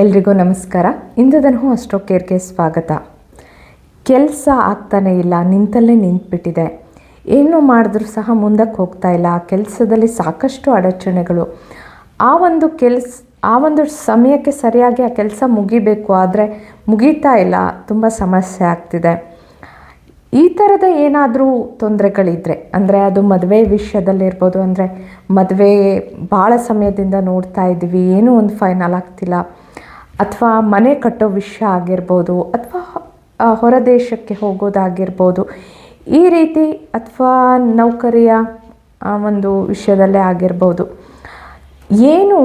ಎಲ್ರಿಗೂ ನಮಸ್ಕಾರ. ಇಂದದನ್ನು ಅಷ್ಟೋ ಕೇರ್ಗೆ ಸ್ವಾಗತ. ಕೆಲಸ ಆಗ್ತಾನೆ ಇಲ್ಲ, ನಿಂತಲ್ಲೇ ನಿಂತುಬಿಟ್ಟಿದೆ. ಏನು ಮಾಡಿದ್ರೂ ಸಹ ಮುಂದಕ್ಕೆ ಹೋಗ್ತಾ ಇಲ್ಲ. ಕೆಲಸದಲ್ಲಿ ಸಾಕಷ್ಟು ಅಡಚಣೆಗಳು. ಆ ಒಂದು ಕೆಲಸ, ಆ ಒಂದು ಸಮಯಕ್ಕೆ ಸರಿಯಾಗಿ ಆ ಕೆಲಸ ಮುಗಿಬೇಕು ಆದರೆ ಮುಗೀತಾ ಇಲ್ಲ. ತುಂಬ ಸಮಸ್ಯೆ ಆಗ್ತಿದೆ. ಈ ಥರದ ಏನಾದರೂ ತೊಂದರೆಗಳಿದ್ದರೆ ಅಂದರೆ ಅದು ಮದುವೆ ವಿಷಯದಲ್ಲಿರ್ಬೋದು, ಅಂದರೆ ಮದುವೆ ಭಾಳ ಸಮಯದಿಂದ ನೋಡ್ತಾ ಇದ್ದೀವಿ, ಏನೂ ಒಂದು ಫೈನಲ್ ಆಗ್ತಿಲ್ಲ. ಅಥವಾ ಮನೆ ಕಟ್ಟೋ ವಿಷಯ ಆಗಿರ್ಬೋದು ಅಥವಾ ಹೊರ ದೇಶಕ್ಕೆ ಹೋಗೋದಾಗಿರ್ಬೋದು, ಈ ರೀತಿ ಅಥವಾ ನೌಕರಿಯ ಒಂದು ವಿಷಯದಲ್ಲೇ ಆಗಿರ್ಬೋದು. ಏನು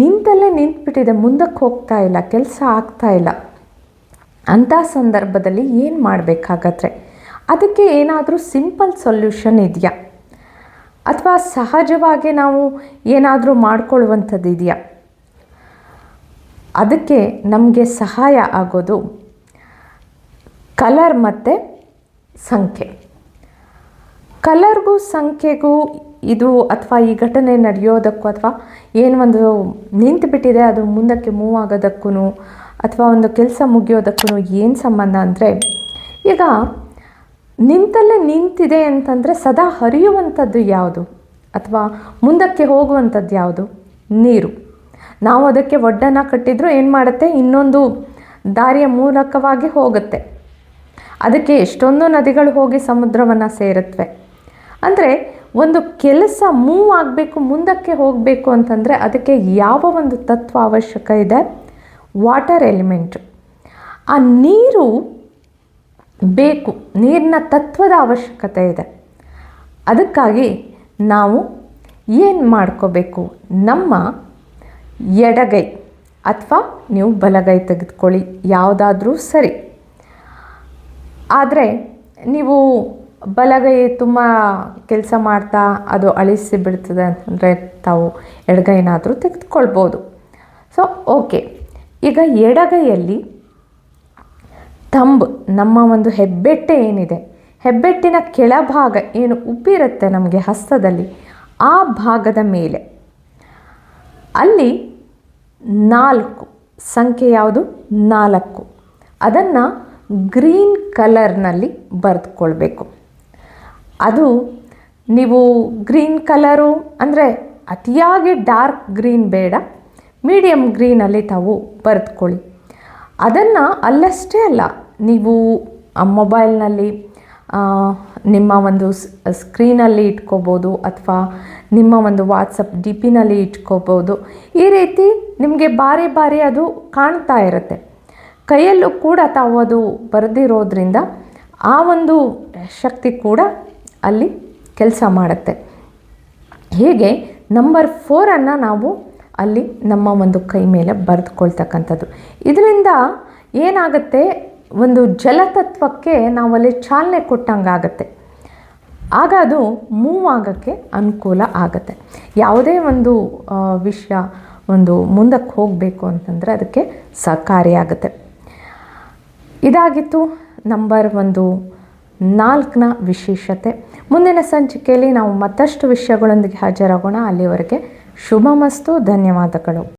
ನಿಂತಲ್ಲೇ ನಿಂತ್ಬಿಟ್ಟಿದೆ, ಮುಂದಕ್ಕೆ ಹೋಗ್ತಾ ಇಲ್ಲ, ಕೆಲಸ ಆಗ್ತಾ ಇಲ್ಲ. ಅಂಥ ಸಂದರ್ಭದಲ್ಲಿ ಏನು ಮಾಡಬೇಕಾಗತ್ತೆ? ಅದಕ್ಕೆ ಏನಾದರೂ ಸಿಂಪಲ್ ಸೊಲ್ಯೂಷನ್ ಇದೆಯಾ? ಅಥವಾ ಸಹಜವಾಗಿ ನಾವು ಏನಾದರೂ ಮಾಡ್ಕೊಳ್ಳುವಂಥದ್ದು ಇದೆಯಾ ಅದಕ್ಕೆ ನಮಗೆ ಸಹಾಯ ಆಗೋದು ಕಲರ್ ಮತ್ತು ಸಂಖ್ಯೆ. ಕಲರ್ಗೂ ಸಂಖ್ಯೆಗೂ ಇದು ಅಥವಾ ಈ ಘಟನೆ ನಡೆಯೋದಕ್ಕೂ ಅಥವಾ ಏನು ಒಂದು ನಿಂತು ಬಿಟ್ಟಿದೆ ಅದು ಮುಂದಕ್ಕೆ ಮೂವ್ ಆಗೋದಕ್ಕೂ ಅಥವಾ ಒಂದು ಕೆಲಸ ಮುಗಿಯೋದಕ್ಕೂ ಏನು ಸಂಬಂಧ ಅಂದರೆ, ಈಗ ನಿಂತಲ್ಲೇ ನಿಂತಿದೆ ಅಂತಂದರೆ ಸದಾ ಹರಿಯುವಂಥದ್ದು ಯಾವುದು? ಅಥವಾ ಮುಂದಕ್ಕೆ ಹೋಗುವಂಥದ್ದು ಯಾವುದು? ನೀರು. ನಾವು ಅದಕ್ಕೆ ಒಡ್ಡನ್ನು ಕಟ್ಟಿದರೂ ಏನು ಮಾಡುತ್ತೆ? ಇನ್ನೊಂದು ದಾರಿಯ ಮೂಲಕವಾಗಿ ಹೋಗುತ್ತೆ. ಅದಕ್ಕೆ ಎಷ್ಟೊಂದು ನದಿಗಳು ಹೋಗಿ ಸಮುದ್ರವನ್ನು ಸೇರುತ್ತವೆ ಅಂದರೆ ಒಂದು ಕೆಲಸ ಮೂವ್ ಆಗಬೇಕು, ಮುಂದಕ್ಕೆ ಹೋಗಬೇಕು ಅಂತಂದರೆ ಅದಕ್ಕೆ ಯಾವ ಒಂದು ತತ್ವ ಅವಶ್ಯಕ ಇದೆ? Water element. ಆ ನೀರು ಬೇಕು, ನೀರಿನ ತತ್ವದ ಅವಶ್ಯಕತೆ ಇದೆ. ಅದಕ್ಕಾಗಿ ನಾವು ಏನು ಮಾಡ್ಕೋಬೇಕು? ನಮ್ಮ ಎಡಗೈ ಅಥವಾ ನೀವು ಬಲಗೈ ತೆಗೆದುಕೊಳ್ಳಿ, ಯಾವುದಾದ್ರೂ ಸರಿ. ಆದರೆ ನೀವು ಬಲಗೈ ತುಂಬ ಕೆಲಸ ಮಾಡ್ತಾ ಅದು ಅಳಿಸಿ ಬಿಡ್ತದೆ ಅಂತಂದರೆ ತಾವು ಎಡಗೈನಾದರೂ ತೆಗೆದುಕೊಳ್ಬೋದು. ಸೊ ಓಕೆ ಈಗ ಎಡಗೈಯಲ್ಲಿ ತಂಬ್, ನಮ್ಮ ಒಂದು ಹೆಬ್ಬೆಟ್ಟೆ ಏನಿದೆ, ಹೆಬ್ಬೆಟ್ಟಿನ ಕೆಳಭಾಗ ಏನು ಉಬ್ಬಿರುತ್ತೆ ನಮಗೆ ಹಸ್ತದಲ್ಲಿ, ಆ ಭಾಗದ ಮೇಲೆ. ಅಲ್ಲಿ ನಾಲ್ಕು, ಸಂಖ್ಯೆ ಯಾವುದು? ನಾಲ್ಕು. ಅದನ್ನು ಗ್ರೀನ್ ಕಲರ್ನಲ್ಲಿ ಬರೆದುಕೊಳ್ಬೇಕು. ಅದು ನೀವು ಗ್ರೀನ್ ಕಲರು ಅಂದರೆ ಅತಿಯಾಗಿ ಡಾರ್ಕ್ ಗ್ರೀನ್ ಬೇಡ ಮೀಡಿಯಮ್ ಗ್ರೀನಲ್ಲಿ ತಾವು ಬರೆದುಕೊಳ್ಳಿ. ಅದನ್ನು ಅಲ್ಲಷ್ಟೇ ಅಲ್ಲ, ನೀವು ಮೊಬೈಲ್ನಲ್ಲಿ ನಿಮ್ಮ ಒಂದು ಸ್ಕ್ರೀನಲ್ಲಿ ಇಟ್ಕೋಬೋದು ಅಥವಾ ನಿಮ್ಮ ಒಂದು ವಾಟ್ಸಪ್ ಡಿ ಪಿನಲ್ಲಿ ಇಟ್ಕೋಬೋದು. ಈ ರೀತಿ ನಿಮಗೆ ಬಾರಿ ಬಾರಿ ಅದು ಕಾಣ್ತಾ ಇರುತ್ತೆ. ಕೈಯಲ್ಲೂ ಕೂಡ ತಾವು ಅದು ಬರೆದಿರೋದ್ರಿಂದ ಆ ಒಂದು ಶಕ್ತಿ ಕೂಡ ಅಲ್ಲಿ ಕೆಲಸ ಮಾಡುತ್ತೆ. ಹೀಗೆ ನಂಬರ್ ಫೋರನ್ನು ನಾವು ಅಲ್ಲಿ ನಮ್ಮ ಒಂದು ಕೈ ಮೇಲೆ ಬರೆದುಕೊಳ್ತಕ್ಕಂಥದ್ದು. ಇದರಿಂದ ಏನಾಗುತ್ತೆ ಒಂದು ಜಲತತ್ವಕ್ಕೆ ನಾವಲ್ಲಿ ಚಾಲನೆ ಕೊಟ್ಟಂಗಾಗತ್ತೆ. ಆಗ ಅದು ಮೂವ್ ಆಗೋಕ್ಕೆ ಅನುಕೂಲ ಆಗುತ್ತೆ. ಯಾವುದೇ ಒಂದು ವಿಷಯ ಒಂದು ಮುಂದಕ್ಕೆ ಹೋಗಬೇಕು ಅಂತಂದರೆ ಅದಕ್ಕೆ ಸಹಕಾರಿಯಾಗುತ್ತೆ ಇದಾಗಿತ್ತು ನಂಬರ್ ಒಂದು, ನಾಲ್ಕನ ವಿಶೇಷತೆ. ಮುಂದಿನ ಸಂಚಿಕೆಯಲ್ಲಿ ನಾವು ಮತ್ತಷ್ಟು ವಿಷಯಗಳೊಂದಿಗೆ ಹಾಜರಾಗೋಣ. ಅಲ್ಲಿವರೆಗೆ ಶುಭ ಮಸ್ತು ಧನ್ಯವಾದಗಳು.